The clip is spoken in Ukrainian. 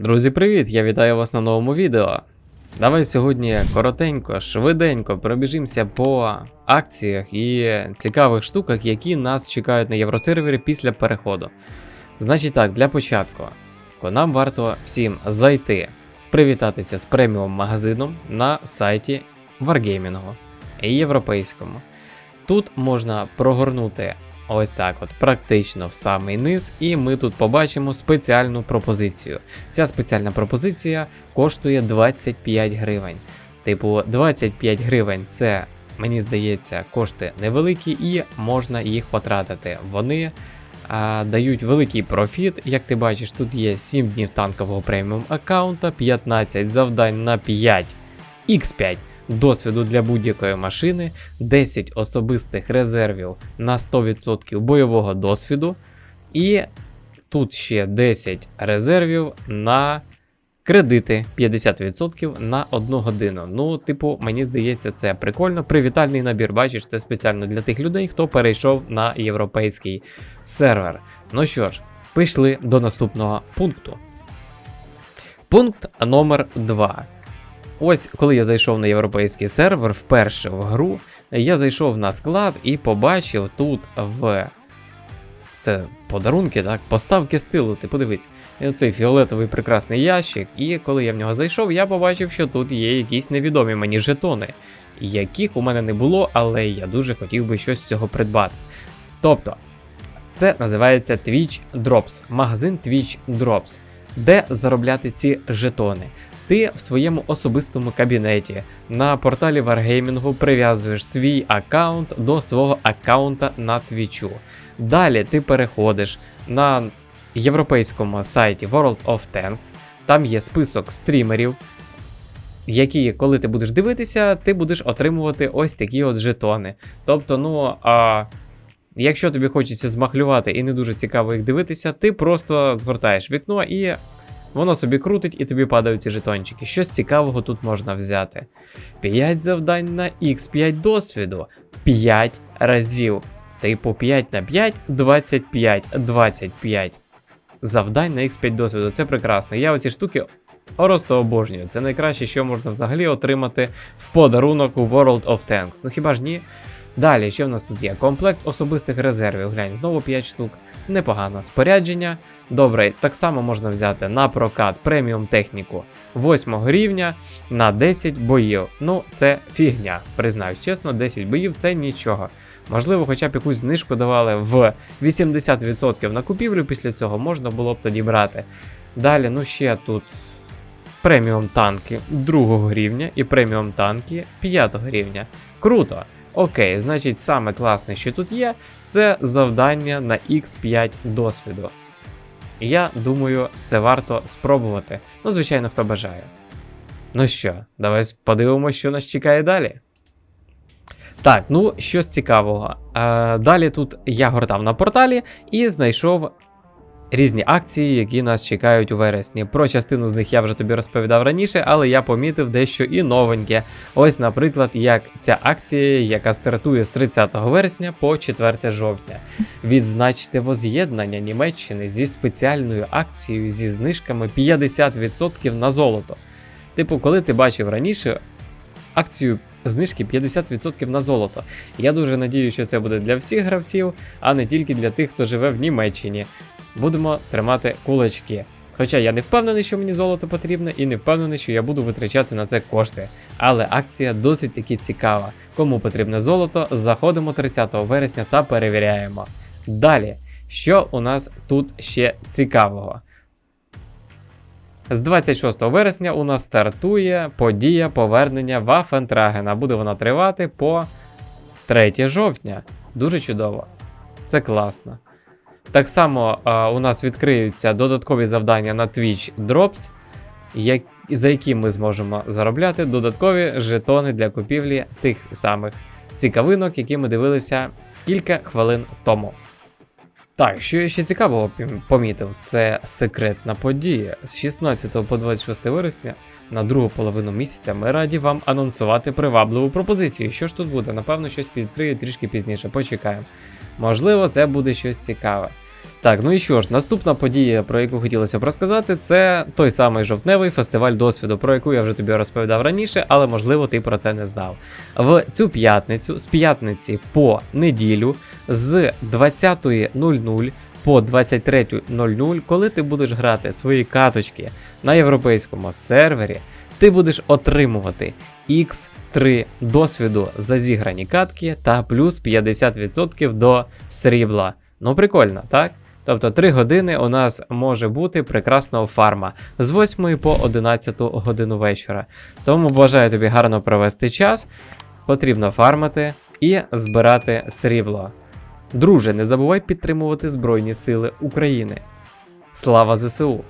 Друзі, привіт! Я вітаю вас на новому відео. Давай сьогодні коротенько, швиденько пробіжимося по акціях і цікавих штуках, які нас чекають на євросервері після переходу. Значить так, для початку, нам варто всім зайти, привітатися з преміум магазином на сайті Wargaming європейському. Тут можна прогорнути ось так, от практично в самий низ, і ми тут побачимо спеціальну пропозицію. Ця спеціальна пропозиція коштує 25 гривень. Типу, 25 гривень це, мені здається, кошти невеликі і можна їх потратити. Вони а, дають великий профіт. Як ти бачиш, тут є 7 днів танкового преміум аккаунта, 15 завдань на 5 X5 досвіду для будь-якої машини, 10 особистих резервів на 100% бойового досвіду, і тут ще 10 резервів на кредити 50% на 1 годину. Ну, типу, мені здається, це прикольно. Привітальний набір, бачиш, це спеціально для тих людей, хто перейшов на європейський сервер. Ну що ж, пішли до наступного пункту. Пункт номер 2. Ось коли я зайшов на європейський сервер вперше в гру, я зайшов на склад і побачив тут в це подарунки, так, поставки стилу. Ти подивись, цей фіолетовий прекрасний ящик. І коли я в нього зайшов, я побачив, що тут є якісь невідомі мені жетони, яких у мене не було, але я дуже хотів би щось з цього придбати. Тобто, це називається Twitch Drops, магазин Twitch Drops, де заробляти ці жетони. Ти в своєму особистому кабінеті на порталі Wargaming прив'язуєш свій аккаунт до свого аккаунта на Твічу. Далі ти переходиш на європейському сайті World of Tanks, там є список стрімерів, які, коли ти будеш дивитися, ти будеш отримувати ось такі от жетони. Тобто, ну а. Якщо тобі хочеться змахлювати і не дуже цікаво їх дивитися, ти просто згортаєш вікно і Воно собі крутить і тобі падають ці жетончики. Щось цікавого тут можна взяти. 5 завдань на X5 досвіду. 5 разів. Типу 5 на 5, 25, 25. Завдань на X5 досвіду. Це прекрасно. Я оці штуки просто обожнюю. Це найкраще, що можна взагалі отримати в подарунок у World of Tanks. Ну хіба ж ні? Далі, що в нас тут є? Комплект особистих резервів. Глянь, знову 5 штук. Непогано. Спорядження. Добре, так само можна взяти на прокат преміум техніку 8 рівня на 10 боїв. Ну, це фігня. Признаюсь чесно, 10 боїв це нічого. Можливо, хоча б якусь знижку давали в 80% на купівлю після цього можна було б тоді брати. Далі, ну ще тут преміум танки 2 рівня і преміум танки 5 рівня. Круто! Окей, значить, саме класне, що тут є, це завдання на X5 досвіду. Я думаю, це варто спробувати. Ну, звичайно, хто бажає. Ну що, давай подивимося, що нас чекає далі. Так, ну щось цікавого. Е, Далі тут я гортав на порталі і знайшов різні акції, які нас чекають у вересні. Про частину з них я вже тобі розповідав раніше, але я помітив дещо і новеньке. Ось, наприклад, як ця акція, яка стартує з 30 вересня по 4 жовтня. Відзначте воз'єднання Німеччини зі спеціальною акцією зі знижками 50% на золото. Типу, коли ти бачив раніше акцію. Знижки 50% на золото. Я дуже надію, що це буде для всіх гравців, а не тільки для тих, хто живе в Німеччині будемо тримати кулачки. Хоча я не впевнений, що мені золото потрібне, і не впевнений, що я буду витрачати на це кошти. Але акція досить таки цікава. Кому потрібне золото, заходимо 30 вересня та перевіряємо. Далі, що у нас тут ще цікавого? З 26 вересня у нас стартує подія повернення Вафентрагена. Буде вона тривати по 3 жовтня. Дуже чудово. Це класно. Так само а, у нас відкриються додаткові завдання на Twitch Drops, як, за які ми зможемо заробляти додаткові жетони для купівлі тих самих цікавинок, які ми дивилися кілька хвилин тому. Так, що я ще цікавого помітив, це секретна подія. З 16 по 26 вересня на другу половину місяця ми раді вам анонсувати привабливу пропозицію. Що ж тут буде? Напевно, щось відкриє трішки пізніше. Почекаємо. Можливо, це буде щось цікаве. Так, ну і що ж, наступна подія, про яку хотілося б розказати, це той самий жовтневий фестиваль досвіду, про яку я вже тобі розповідав раніше, але можливо ти про це не знав. В цю п'ятницю, з п'ятниці по неділю, з 20.00 по 23.00, коли ти будеш грати свої каточки на європейському сервері, ти будеш отримувати X3 досвіду за зіграні катки та плюс 50% до срібла. Ну прикольно, так? Тобто 3 години у нас може бути прекрасного фарма з 8 по 11 годину вечора. Тому бажаю тобі гарно провести час. Потрібно фармити і збирати срібло. Друже, не забувай підтримувати Збройні Сили України. Слава ЗСУ!